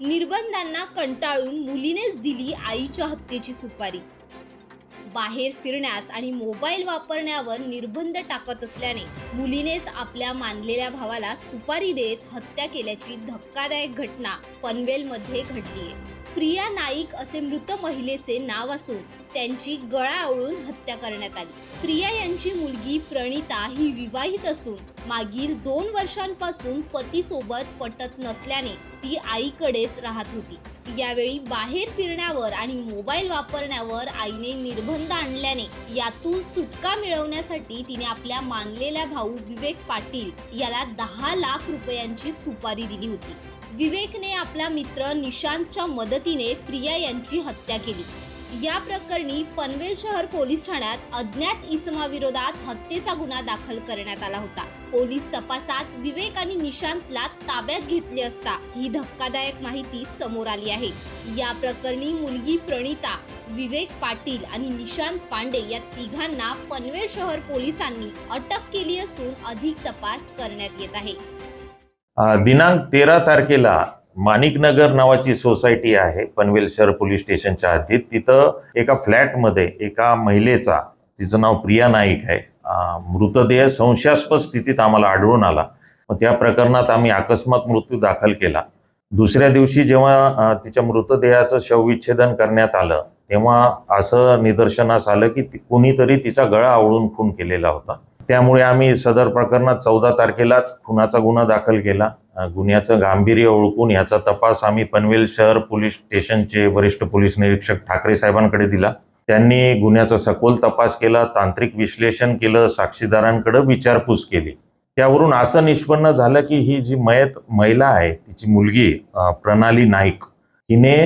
निर्बंधांना कंटाळून मुलीनेच दिली आईच्या हत्येची सुपारी. बाहेर फिरण्यास आणि मोबाईल वापरण्यावर निर्बंध टाकत असल्याने मुलीनेच आपल्या मानलेल्या भावाला सुपारी देत हत्या केल्याची धक्कादायक घटना पनवेलमध्ये घडलीय. प्रिया नाईक असे मृत महिलेचे नाव असून त्यांची गळा आवळून हत्या करण्यात आली. प्रिया यांची मुलगी प्रणिता ही विवाहित असून मागील दोन वर्षांपासून पतीसोबत पटत नसल्याने ती आईकडेच राहत होती. यावेळी बाहेर फिरण्यावर आणि मोबाईल वापरण्यावर आईने निर्बंध आणल्याने यातून सुटका मिळवण्यासाठी तिने आपल्या मानलेल्या भाऊ विवेक पाटील याला दहा लाख रुपयांची सुपारी दिली होती. विवेकने आपला मित्र निशांतच्या मदतीने प्रिया यांची हत्या केली. या प्रकरणी पनवेल शहर पोलीस ठाण्यात अज्ञात इसमाविरोधात हत्येचा गुन्हा दाखल करण्यात आला होता. पोलीस तपासात विवेक आणि निशांतला ताब्यात घेतले असता ही धक्कादायक माहिती समोर आली आहे. या प्रकरणी मुलगी प्रणिता विवेक पाटील आणि निशांत पांडे या तिघांना पनवेल शहर पोलिसांनी अटक केली असून अधिक तपास करण्यात येत आहे. दिनांक तेरा तारखेला माणिकनगर नावाची सोसायटी आहे पनवेल शहर पोलीस स्टेशनच्या हद्दीत. तिथं एका फ्लॅटमध्ये एका महिलेचा तिचं नाव प्रिया नाईक आहे मृतदेह संशयास्पद स्थितीत आम्हाला आढळून आला. मग त्या प्रकरणात आम्ही अकस्मात मृत्यू दाखल केला. दुसऱ्या दिवशी जेव्हा तिच्या मृतदेहाचं शवविच्छेदन करण्यात आलं तेव्हा असं निदर्शनास आलं की कुणीतरी तिचा गळा आवळून खून केलेला होता. त्यामुळे आम्ही सदर प्रकरणात चौदा तारखेलाच खुनाचा गुन्हा दाखल केला. गुन्ह्याचं गांभीर्य ओळखून याचा तपास आम्ही पनवेल शहर पोलीस स्टेशनचे वरिष्ठ पोलीस निरीक्षक ठाकरे साहेबांकडे दिला. त्यांनी गुन्ह्याचा सखोल तपास केला तांत्रिक विश्लेषण केलं साक्षीदारांकडे विचारपूस केली. त्यावरून असं निष्पन्न झालं की ही जी मयत महिला आहे तिची मुलगी प्रणाली नाईक हिने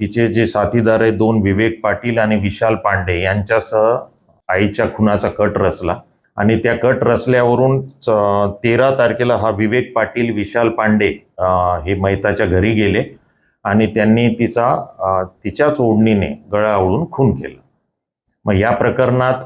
तिचे जे साथीदार आहे दोन विवेक पाटील आणि विशाल पांडे यांच्यासह आईच्या खुनाचा कट रचला. आणि त्या कट रचल्यावरून तेरा तारखेला हा विवेक पाटील विशाल पांडे हे मैताच्या घरी गेले आणि त्यांनी तिचा तिच्याच ओढणीने गळा आवळून खून केला. मग या प्रकरणात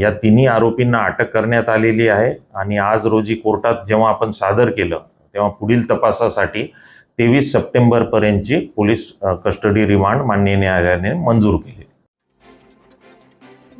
या तिन्ही आरोपींना अटक करण्यात आलेली आहे आणि आज रोजी कोर्टात जेव्हा आपण सादर केलं तेव्हा पुढील तपासासाठी तेवीस सप्टेंबर पर्यंतची पोलीस कस्टडी रिमांड मान्य न्यायालयाने मंजूर केली.